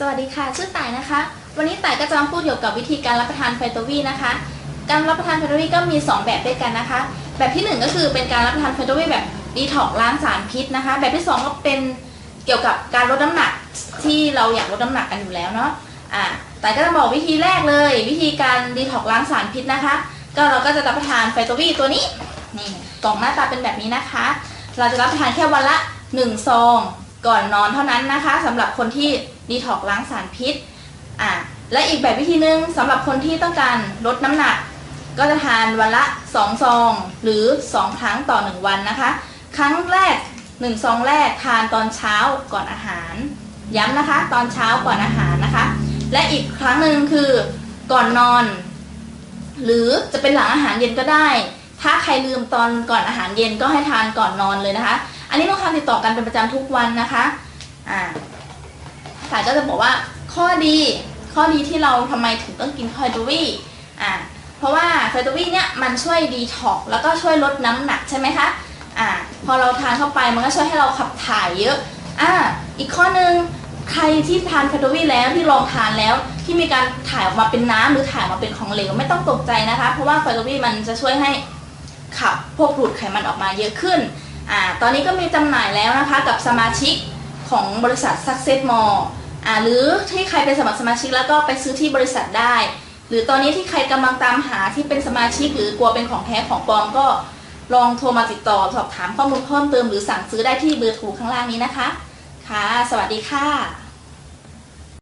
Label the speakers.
Speaker 1: สวัสดีค่ะ ชื่อต่ายนะคะ วันนี้ต่ายก็จะมาพูดเกี่ยวกับวิธีการรับประทานไฟโตวีนะคะ การรับประทานไฟโตวีก็มี 2 แบบด้วยกันนะคะ แบบที่ 1 ก็คือเป็นการรับประทานไฟโตวีแบบดีท็อกล้างสารพิษนะคะ แบบที่ 2 ก็เป็นเกี่ยวกับการลดน้ำหนักที่เราอยากลดน้ำหนักกันอยู่แล้วเนาะ อ่าต่ายก็จะบอกวิธีแรกเลย วิธีการดีท็อกล้างสารพิษนะคะ ก็เราก็จะรับประทานไฟโตวีตัวนี้ นี่กล่องหน้าตาเป็นแบบนี้นะคะ เราจะรับประทานแค่วันละ 1 ซอง ก่อนนอนเท่านั้นนะคะสำหรับคนที่ดีท็อกล้างสารพิษอะและอีกแบบวิธีหนึ่งสำหรับคนที่ต้องการลดน้ำหนัก ก็จะทานวันละ 2 ซอง หรือ 2 ครั้งต่อ 1 วันนะคะ ครั้งแรก 1 ซองแรกทานตอนเช้าก่อนอาหาร ย้ำนะคะ ตอนเช้าก่อนอาหารนะคะ และอีกครั้งหนึ่งคือก่อนนอน หรือจะเป็นหลังอาหารเย็นก็ได้ ถ้าใครลืมตอนก่อนอาหารเย็นก็ให้ทานก่อนนอนเลยนะคะ อันนี้ต้องทานติดต่อกันเป็นประจำทุกวันนะคะอ่าสายก็จะบอกว่าข้อดีข้อดีที่เราทำไมถึงต้องกินไฟโตวีอ่าเพราะว่าไฟโตวีเนี่ยมันช่วยดีท็อกซ์แล้วก็ช่วยลดน้ำหนักใช่ไหมคะอ่าพอเราทานเข้าไปมันก็ช่วยให้เราขับถ่ายเยอะอ่าอีกข้อหนึ่งใครที่ทานไฟโตวีแล้วที่ลองทานแล้วที่มีการถ่ายออกมาเป็นน้ำหรือถ่ายออกมาเป็นของเหลวไม่ต้องตกใจนะคะ เพราะว่าไฟโตวีมันจะช่วยให้ขับพวกดูดไขมันออกมาเยอะขึ้น อ่าตอนนี้ก็มีจำหน่ายแล้วนะคะกับสมาชิกของบริษัท Success Mall อ่าหรือที่ใครเป็นสมัครสมาชิกแล้วก็ไปซื้อที่บริษัทได้ หรือตอนนี้ที่ใครกำลังตามหาที่เป็นสมาชิก หรือกลัวเป็นของแท้ของปลอมก็ลองโทรมาติดต่อสอบถามข้อมูลเพิ่มเติมหรือสั่งซื้อได้ที่เบอร์โทรข้างล่างนี้นะคะ ค่ะ สวัสดีค่ะ